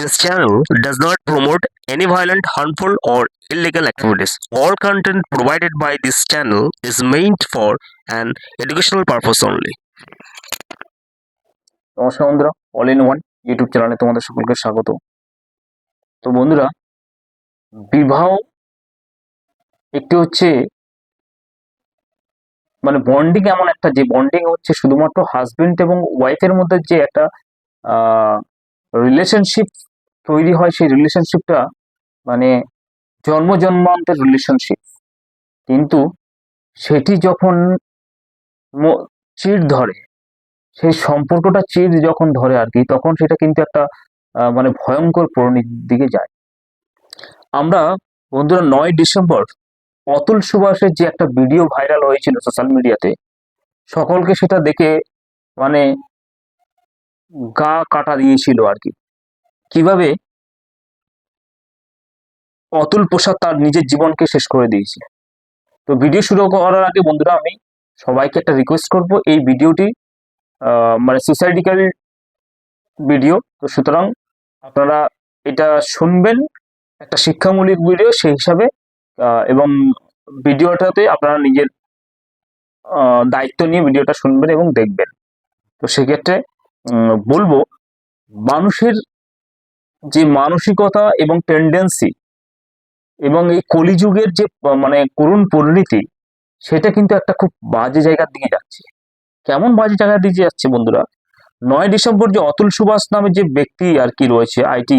This channel does not promote any violent, harmful, or illegal activities. All content provided by this channel is meant for an educational purpose only. নমস্কার বন্ধুরা all in one YouTube চ্যানেলে তোমাদের সকলকে স্বাগত তো বন্ধুরা বিবাহ একটি হচ্ছে মানে বন্ডিং এমন একটা যে বন্ডিং হচ্ছে শুধুমাত্র হাজবেন্ড এবং ওয়াইফের মধ্যে যে একটা রিলেশনশিপ তৈরি হয় সেই রিলেশনশিপটা মানে জন্ম জন্মান্তের রিলেশনশিপ কিন্তু সেটি যখন চিড় ধরে, সেই সম্পর্কটা চির যখন ধরে আর কি, তখন সেটা কিন্তু একটা মানে ভয়ঙ্কর পরিণতির দিকে যায়। আমরা, বন্ধুরা, নয় ডিসেম্বর, অতুল সুভাষের যে একটা ভিডিও ভাইরাল হয়েছিল সোশ্যাল মিডিয়াতে সকলকে সেটা দেখে মানে গা কাটা দিয়েছিল আর কি। কীভাবে অতুল প্রসাদ তার নিজের জীবনকে শেষ করে দিয়েছে। তো ভিডিও শুরু করার আগে বন্ধুরা, আমি সবাইকে একটা রিকোয়েস্ট করব, এই ভিডিওটি মানে সুসাইডিক্যাল ভিডিও তো সুতরাং আপনারা এটা শুনবেন, একটা শিক্ষামূলক ভিডিও সেই হিসাবে এবং ভিডিওটাতে আপনারা নিজের দায়িত্ব নিয়ে ভিডিওটা শুনবেন এবং দেখবেন। তো সেক্ষেত্রে বলব, মানুষের যে মানসিকতা এবং টেন্ডেন্সি এবং এই কলিযুগের যে মানে করুণ পরিণতি, সেটা কিন্তু একটা খুব বাজে জায়গার দিকে যাচ্ছে। কেমন বাজে জায়গার দিকে যাচ্ছে বন্ধুরা? নয় ডিসেম্বর যে অতুল সুভাষ নামে যে ব্যক্তি আর কি রয়েছে, আইটি,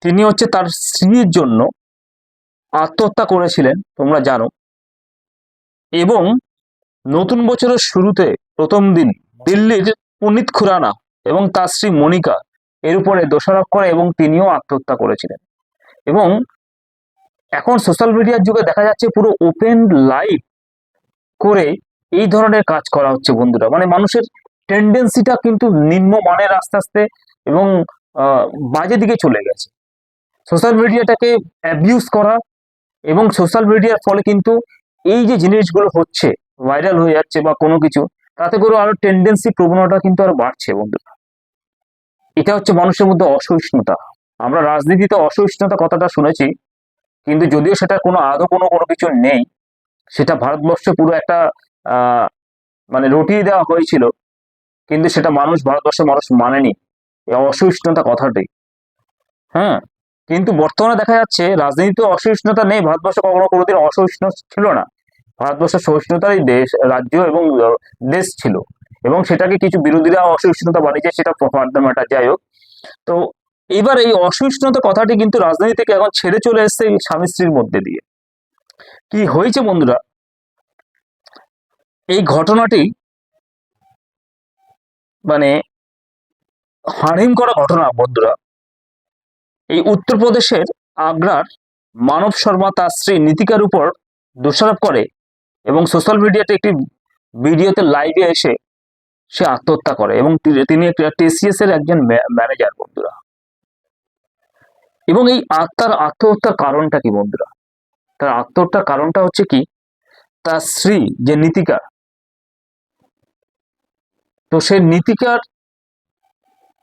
তিনি হচ্ছে তার স্ত্রীর জন্য আত্মহত্যা করেছিলেন, তোমরা জানো। এবং নতুন বছরের শুরুতে প্রথম দিন দিল্লির পুনিত খুরানা এবং তার স্ত্রী মনিকা এর উপরে দোষারোপ করে এবং তিনিও আত্মহত্যা করেছিলেন। এবং এখন সোশ্যাল মিডিয়ার যুগে দেখা যাচ্ছে পুরো ওপেন লাইভ করে এই ধরনের কাজ করা হচ্ছে বন্ধুরা। মানে মানুষের টেন্ডেন্সিটা কিন্তু নিম্ন মানের আস্তে আস্তে এবং বাজে দিকে চলে গেছে। সোশ্যাল মিডিয়াটাকে অ্যাবিউজ করা এবং সোশ্যাল মিডিয়ার ফলে কিন্তু এই যে জিনিসগুলো হচ্ছে ভাইরাল হয়ে যাচ্ছে বা কোনো কিছু, তাতে করে আরও টেন্ডেন্সি প্রবণতা কিন্তু আরও বাড়ছে বন্ধুরা। এটা হচ্ছে মানুষের মধ্যে অসহিষ্ণুতা। আমরা রাজনীতিতে অসহিষ্ণুতা কথাটা শুনেছি, কিন্তু যদিও সেটা কোনো আদৌ কোনো কোনো কিছু নেই, সেটা ভারতবর্ষে পুরো একটা মানে রটিয়ে দেওয়া হয়েছিল, কিন্তু সেটা মানুষ, ভারতবর্ষের মানুষ মানেনি অসহিষ্ণুতা কথাটি। হ্যাঁ কিন্তু বর্তমানে দেখা যাচ্ছে রাজনীতিতে অসহিষ্ণুতা নেই, ভারতবর্ষে কখনো কোনোদিন অসহিষ্ণু ছিল না। ভারতবর্ষ সহিষ্ণুতারই দেশ, রাজ্য এবং দেশ ছিল। এবং সেটাকে কিছু বিরোধীরা অসহিষ্ণুতা বানিয়েছে, সেটা ফার্দার ম্যাটার, যাই হোক। তো এবার এই অসহিষ্ণুতা কথাটি কিন্তু রাজনীতি থেকে এখন ছেড়ে চলে এসেছে স্বামী স্ত্রীর মধ্যে দিয়ে। কি হয়েছে বন্ধুরা? এই ঘটনাটি মানে হারিম করা ঘটনা বন্ধুরা। এই উত্তরপ্রদেশের আগ্রার মানব শর্মা তার স্ত্রী নীতিকার উপর দোষারোপ করে এবং সোশ্যাল মিডিয়াতে একটি ভিডিওতে লাইভে এসে সে আত্মহত্যা করে এবং তিনি টিসিএস এর একজন ম্যানেজার বন্ধুরা। এবং এই আত্মার আত্মহত্যার কারণটা কি বন্ধুরা? তার আত্মহত্যার কারণটা হচ্ছে কি? তার স্ত্রী যে নীতিকা, তো সে নীতিকার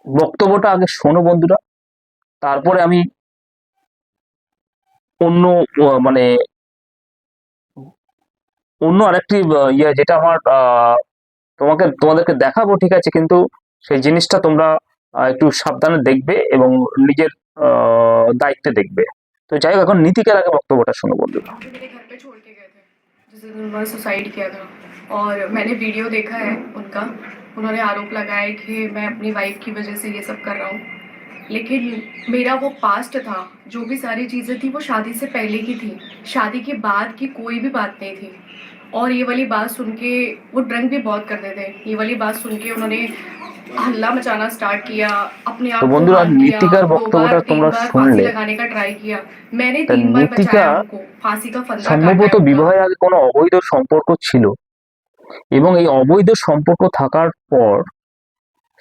বক্তব্যটা আগে শোনো বন্ধুরা। তারপরে আমি অন্য মানে অন্য আরেকটি ইয়ে যেটা আমার তোমাকে তোমাদেরকে দেখাবো ঠিক আছে কিন্তু সেই জিনিসটা তোমরা আহ, একটু সাবধানে দেখবে এবং নিজের আহ, দায়িত্বে দেখবে তো যাই হোক এখন নীতিকার আগে বক্তব্যটা শোনো বন্ধুরা जो मेरे घर पे छोड़ के गए थे जिस दिन उन्होंने सुसाइड किया था और मैंने वीडियो देखा है उनका उन्होंने आरोप लगाया है कि मैं अपनी वाइफ की वजह से ये सब कर रहा हूँ लेकिन मेरा वो पास्ट था जो भी सारी चीज़ें थी वो शादी से पहले की थी शादी के बाद की कोई भी बात नहीं थी और ये वाली बात सुन के वो ड्रंक भी बहुत करते थे ये वाली बात सुन के उन्होंने हल्ला मचाना स्टार्ट किया अपने आप तो को बंधुरा, मार दिया, नीतिकार दो বক্তব্যটা बार, तीन তোমরা बार শুনলে। फांसी लगाने का ट्राई किया मैंने তা तीन बार নীতিকা बचाया उनको फांसी का फंदा काटा সম্ভবত है उनका। বিবাহের আগে কোনো অবৈধ সম্পর্ক ছিল এবং এই অবৈধ সম্পর্ক থাকার পর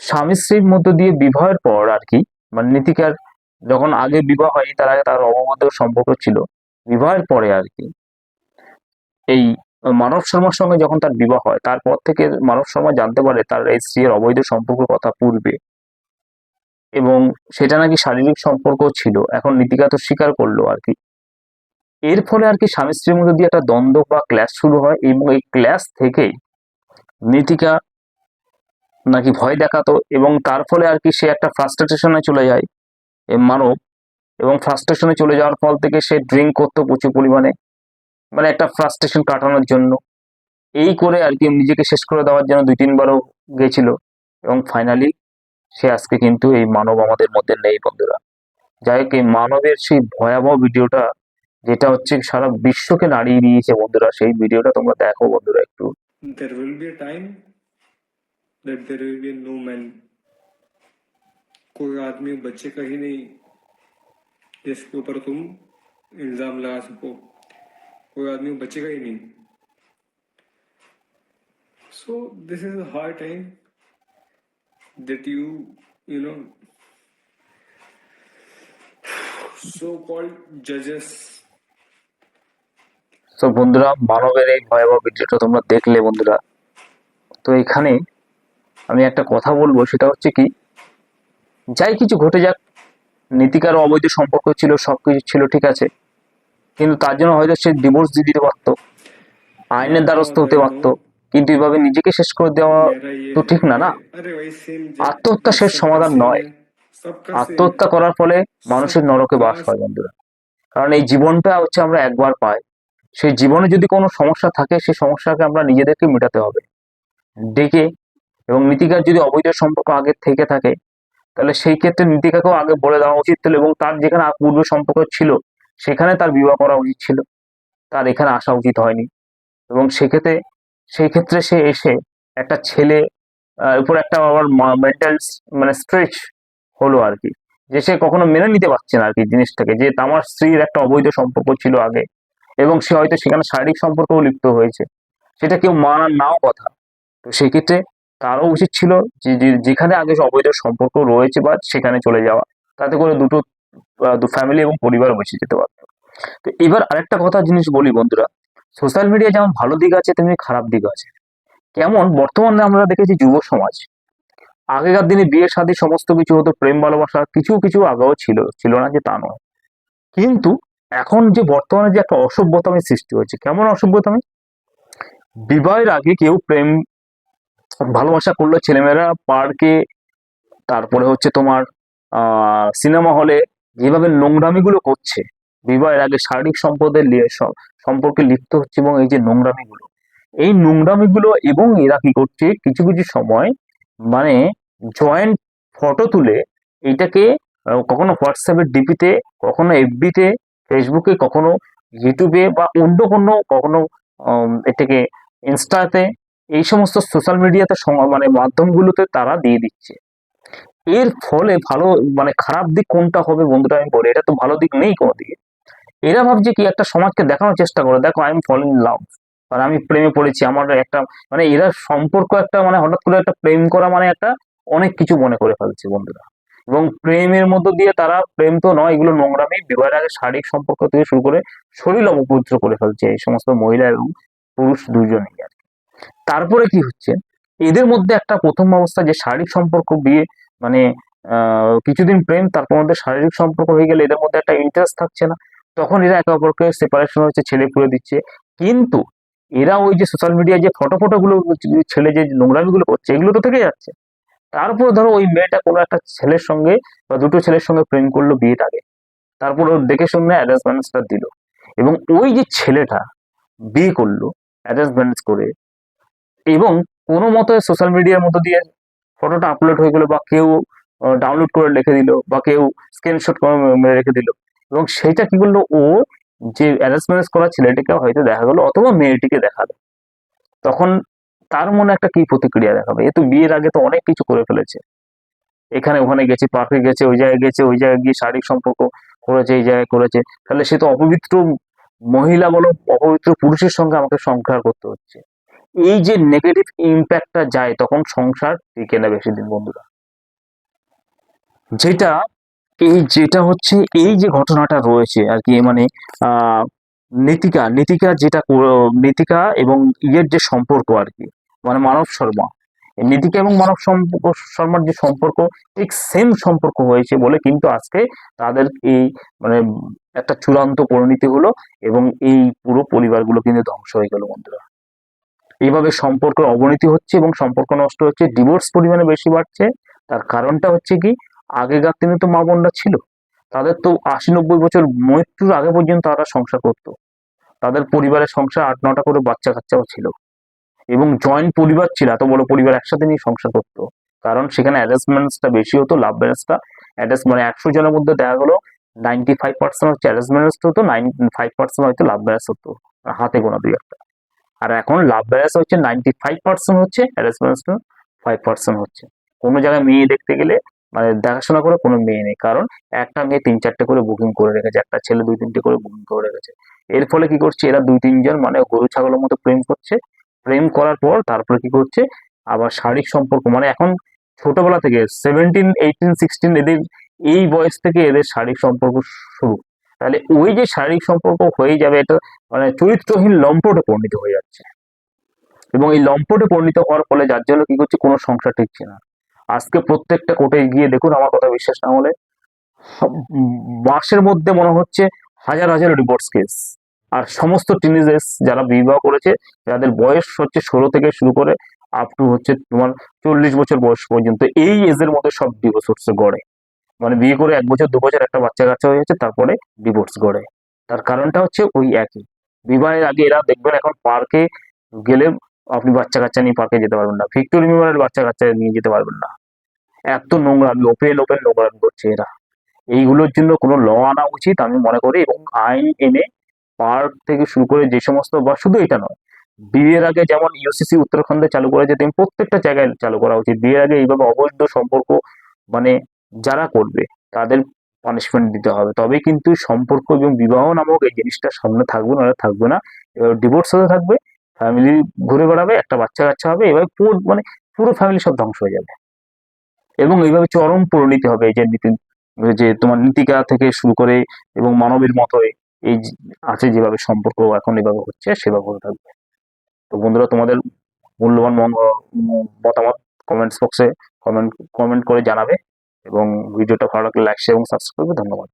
স্বামী স্ত্রীর মধ্য দিয়ে বিবাহের পর আর কি মানে নীতিকার যখন আগে বিবাহ হয়নি তার আগে তার অবৈধ সম্পর্ক ছিল বিবাহের পরে আর কি এই মানব শর্মার সঙ্গে যখন তার বিবাহ হয়, তারপর থেকে মানব শর্মা জানতে পারে তার এই স্ত্রীর অবৈধ সম্পর্কের কথা পূর্বে। এবং সেটা নাকি শারীরিক সম্পর্ক ছিল। এখন নীতিকা তো স্বীকার করল আর কি। এর ফলে আর কি স্বামী স্ত্রীর মধ্যে দিয়ে একটা দ্বন্দ্ব বা ক্ল্যাশ শুরু হয় এবং এই ক্ল্যাশ থেকেই নীতিকা নাকি ভয় দেখাতো এবং তার ফলে আর কি সে একটা ফ্রাস্ট্রেশনে চলে যায় মানব। এবং ফ্রাস্ট্রেশনে চলে যাওয়ার ফল থেকে সে ড্রিঙ্ক করতো প্রচুর পরিমাণে। মানে একটা ফ্রাস্ট্রেশন কাটানোর জন্য এই করে আর কি নিজেকে শেষ করে দেওয়ার জন্য দুই তিনবারও গেছিল এবং ফাইনালি সে আজকে কিন্তু এই মানব আমাদের মধ্যে নেই বন্ধুরা যাই হোক এই মানবের সেই ভয়াবহ ভিডিওটা যেটা হচ্ছে সারা বিশ্বকে নাড়িয়ে দিয়েছে বন্ধুরা সেই ভিডিওটা তোমরা দেখো বন্ধুরা একটু there will be a time that there will be no man कोई आदमी बच्चे का ही नहीं जिसके ऊपर तुम इल्जाम लगा सको कोई आदमी बच्चे का ही नहीं so this is a hard time that you you know so called judges তো বন্ধুরা মানবের এই ভয়াবহ ভিডিওটা তোমরা দেখলে বন্ধুরা তো এখানে আমি একটা কথা বলবো সেটা হচ্ছে কি যাই কিছু ঘটে যাক নীতিকার অবৈধ সম্পর্ক ছিল সব কিছু ছিল ঠিক আছে কিন্তু তার জন্য হয়তো সে ডিভোর্স দিয়ে দিতে পারতো, আইনের দ্বারস্থ হতে পারতো, কিন্তু এভাবে নিজেকে শেষ করে দেওয়া তো ঠিক না না? আত্মহত্যা শেষ সমাধান নয়। আত্মহত্যা করার ফলে মানুষের নরকে বাস হয়, বন্ধুরা। কারণ এই জীবনটা হচ্ছে আমরা একবার পাই। সেই জীবনে যদি কোনো সমস্যা থাকে সেই সমস্যাকে আমরা নিজেদেরকে মেটাতে হবে। ডেকে এবং নীতিকার যদি অবৈধ সম্পর্ক আগে থেকে থাকে, তাহলে সেই ক্ষেত্রে নীতিকাকেও আগে বলে দেওয়া উচিত। ছিল এবং তার যেখানে পূর্ব সম্পর্ক ছিল সেখানে তার বিবাহ করা উচিত ছিল। তার এখানে আসা উচিত হয়নি। এবং সেক্ষেত্রে সেই ক্ষেত্রে সে এসে একটা ছেলে উপর একটা আবার মেন্টাল মানে স্ট্রেচ হলো আর কি। যে সে কখনো মেনে নিতে পারছে না আর কি জিনিসটাকে। যে আমার স্ত্রীর একটা অবৈধ সম্পর্ক ছিল আগে এবং সে হয়তো সেখানে শারীরিক সম্পর্কও লিপ্ত হয়েছে। সেটা কেউ মানার নাও কথা। তো সেক্ষেত্রে তারও উচিত ছিল যে যেখানে আগে অবৈধ সম্পর্ক রয়েছে বা সেখানে চলে যাওয়া। তাতে করে দুটো ফ্যামিলি এবং পরিবার বেঁচে যেতে পারতো। তো এবার আরেকটা কথা জিনিস বলি বন্ধুরা সোশ্যাল মিডিয়া যেমন ভালো দিক আছে, তেমনি খারাপ দিক আছে। কেমন? বর্তমানে আমরা দেখেছি যুব সমাজ। আগেকার দিনে বিয়ে, শাদী সমস্ত কিছু হতো, প্রেম, ভালোবাসা কিছু কিছু আগেও ছিল ছিল না যে তা নয়। কিন্তু এখন যে বর্তমানে যে একটা অসভ্যতামের সৃষ্টি হয়েছে, কেমন অসভ্যতামি বিবাহের আগে কেউ প্রেম, ভালোবাসা করল ছেলেমেয়েরা পার্কে তারপরে হচ্ছে তোমার সিনেমা হলে যেভাবে নোংরামিগুলো করছে, বিবাহের আগে শারীরিক সম্পদের সম্পর্কে লিপ্ত হচ্ছে এবং এই যে নোংরামিগুলো, এই নোংরামিগুলো এবং এরা কি করছে, কিছু কিছু সময় মানে জয়েন্ট ফটো তুলে এইটাকে কখনো হোয়াটসঅ্যাপের ডিপিতে কখনো এফবিতে ফেসবুকে কখনো ইউটিউবে বা অন্য কোনো, কখনো এটাকে ইনস্টাতে এই সমস্ত সোশ্যাল মিডিয়াতে মানে মাধ্যমগুলোতে তারা দিয়ে দিচ্ছে। এর ফলে ভালো মানে খারাপ দিক কোনটা হবে বন্ধুরা আমি বলি, এটা তো ভালো দিক নেই কোনো দিকে এরা ভাবছে কি একটা সমাজকে দেখানোর চেষ্টা করে, দেখো আই এম ফল লাভ আর আমি প্রেমে পড়েছি, আমার একটা মানে এরা সম্পর্ক একটা মানে হঠাৎ করে একটা প্রেম করা মানে একটা অনেক কিছু মনে করে ফেলছে বন্ধুরা। এবং প্রেমের মধ্য দিয়ে তারা, প্রেম তো নয়, এগুলো নোংরামি, বিবাহের আগে শারীরিক সম্পর্ক থেকে শুরু করে শরীর অপবিত্র করে ফেলছে এই সমস্ত মহিলা এবং পুরুষ দুজনেই আর। তারপরে কি হচ্ছে? এদের মধ্যে একটা প্রথম অবস্থা যে শারীরিক সম্পর্ক বিয়ে মানে কিছুদিন প্রেম, তারপর মধ্যে শারীরিক সম্পর্ক হয়ে গেলে এদের মধ্যে একটা ইন্টারেস্ট থাকছে না। তখন এরা একে অপরকে সেপারেশন হচ্ছে ছেলে পুরে দিচ্ছে। কিন্তু এরা ওই যে সোশ্যাল মিডিয়ায় যে ফটো ফটো গুলো, ছেলে যে নোংরামি গুলো করছে, এগুলো তো থেকে যাচ্ছে। তারপর ধরো ওই মেয়েটা কোনো একটা ছেলের সঙ্গে বা দুটো ছেলের সঙ্গে প্রেম করল বিয়ের আগে। তারপর ওর দেখে শুনে অ্যারেঞ্জ ম্যারেজটা দিল। এবং ওই যে ছেলেটা বিয়ে করল অ্যারেঞ্জ ম্যারেজ করে। এবং কোনো মতো সোশ্যাল মিডিয়ার মতো দিয়ে ফটোটা আপলোড হয়ে গেল বা কেউ ডাউনলোড করে রেখে দিল বা কেউ স্ক্রিনশট করে রেখে দিল। এবং সেটা কি করল ও যে অ্যারেঞ্জ ম্যারেজ করা ছেলেটিকে হয়তো দেখা গেলো অথবা মেয়েটিকে দেখাল। তখন তার মনে একটা কি প্রতিক্রিয়া দেখাবে? এ তো বিয়ের আগে তো অনেক কিছু করে ফেলেছে। এখানে ওখানে গেছে, পার্কে গেছে, ওই জায়গায় গেছে, ওই জায়গায় গিয়ে শারীরিক সম্পর্ক করেছে, এই জায়গায় করেছে। তাহলে সে তো অপবিত্র মহিলা বলো, অপবিত্র পুরুষের সঙ্গে আমাকে সংসার করতে হচ্ছে। এই যে নেগেটিভ ইম্প্যাক্টটা যায়, তখন সংসার টিকে না বেশি দিন বন্ধুরা। যেটা, এই যেটা হচ্ছে, এই যে ঘটনাটা রয়েছে আর কি মানে নীতিকা নীতিকা যেটা নীতিকা এবং ইয়ের যে সম্পর্ক আর কি মানে মানব শর্মা। নীতিকা এবং মানব শর্মার যে সম্পর্ক, ঠিক সেম সম্পর্ক হয়েছে বলে কিন্তু আজকে তাদের এই মানে একটা চূড়ান্ত পরিণতি হলো এবং এই পুরো পরিবারগুলো কিন্তু ধ্বংস হয়ে গেল, বন্ধুরা। এইভাবে সম্পর্কের অবনতি হচ্ছে এবং সম্পর্ক নষ্ট হচ্ছে ডিভোর্স পরিমাণে বেশি বাড়ছে। তার কারণটা হচ্ছে কি, আগেকার দিনে তো মা বোনরা ছিল। তাদের তো আশি নব্বই বছর মৃত্যুর আগে পর্যন্ত তারা সংসার করতো। তাদের পরিবারের সংসার আট নটা করে বাচ্চা কাচ্চাও ছিল। এবং জয়েন্ট পরিবার ছিল, এত বড় পরিবার একসাথে নিয়ে সংসার করতো। কারণ সেখানে অ্যারেঞ্জমেন্টসটা বেশি হতো লাভ ম্যারেজটা অ্যারেঞ্জ মানে একশো জনের মধ্যে দেখা গেলো নাইনটি ফাইভ পার্সেন্ট হচ্ছে অ্যারেঞ্জ হতো নাইন ফাইভ পার্সেন্ট হয়তো লাভ ম্যারেজ হতো, হাতে গোনা দুই একটা। আর এখন লাভ ম্যারেজ হচ্ছে নাইনটি ফাইভ পার্সেন্ট হচ্ছে ফাইভ পার্সেন্ট হচ্ছে। কোনো জায়গায় মেয়ে দেখতে গেলে মানে দেখাশোনা করে কোনো মেয়ে নেই। কারণ একটা মেয়ে তিন চারটে করে বুকিং করে রেখেছে, একটা ছেলে দুই তিনটে করে বুকিং করে রেখেছে। এর ফলে কি করছে, এরা দুই তিনজন মানে গরু ছাগলের মতো প্রেম করছে। প্রেম করার পর তারপরে কি করছে, আবার শারীরিক সম্পর্ক মানে এখন ছোটবেলা থেকে সেভেন্টিন এইটিন সিক্সটিন এদের এই বয়স থেকে এদের শারীরিক সম্পর্ক শুরু। তাহলে ওই যে শারীরিক সম্পর্ক হয়ে যাবে, এটা মানে চরিত্রহীন লম্পটে পরিণত হয়ে যাচ্ছে। এবং এই লম্পটে পরিণত হওয়ার ফলে যার জন্য কি করছে, কোনো সংসার টিকছে না। আজকে প্রত্যেকটা কোর্টে গিয়ে দেখুন, আমার কথা বিশ্বাস না হলে মাসের মধ্যে মনে হচ্ছে হাজার হাজার ডিভোর্স কেস আর সমস্ত টিনেজার্স যারা বিবাহ করেছে যাদের বয়স হচ্ছে ষোলো থেকে শুরু করে আপ টু হচ্ছে তোমার চল্লিশ বছর বয়স পর্যন্ত। এই এজের মধ্যে সব ডিভোর্স হচ্ছে গড়ে। মানে বিয়ে করে এক বছর, দু বছর একটা বাচ্চা কাচ্চা হয়ে যাচ্ছে তারপরে ডিভোর্স গড়ে। তার কারণটা হচ্ছে ওই একই। বিবাহের আগে এরা দেখবেন এখন পার্কে গেলে আপনি বাচ্চা কাচ্চা নিয়ে পার্কে যেতে পারবেন না। ভিক্টোরি মেমোরিয়াল বাচ্চা কাচ্চা নিয়ে যেতে পারবেন না। এত নোংরামি ওপেন ওপেন নোংরামি করছে এরা। এইগুলোর জন্য কোনো ল আনা উচিত আমি মনে করি এবং আইন এনে পার্ক থেকে শুরু করে যে সমস্ত বা শুধু এটা নয়, বিয়ের আগে যেমন ইউসিসি উত্তরাখণ্ডে চালু করেছে, তেমনি প্রত্যেকটা জায়গায় চালু করা উচিত। বিয়ের আগে এইভাবে অবৈধ সম্পর্ক মানে যারা করবে, তাদের পানিশমেন্ট দিতে হবে। তবে কিন্তু সম্পর্ক এবং বিবাহ নামক এই জিনিসটা সামনে থাকবে না থাকবে না। এবার ডিভোর্স হতে থাকবে ফ্যামিলি ঘুরে বেড়াবে, একটা বাচ্চা কাচ্চা হবে, এবার পুরো মানে পুরো ফ্যামিলি সব ধ্বংস হয়ে যাবে। এবং এইভাবে চরম পরিণতি হবে এই যে নীতি, যে তোমার নীতিকা থেকে শুরু করে এবং মানবের মতোই এই আছে যেভাবে সম্পর্ক এখন এভাবে হচ্ছে, সেভাবে হতে থাকবে। তো বন্ধুরা, তোমাদের মূল্যবান মতামত কমেন্টস বক্সে কমেন্ট কমেন্ট করে জানাবে। এবং ভিডিওটা ভালো লাগলে লাইক শেয়ার এবং সাবস্ক্রাইব করবে ধন্যবাদ।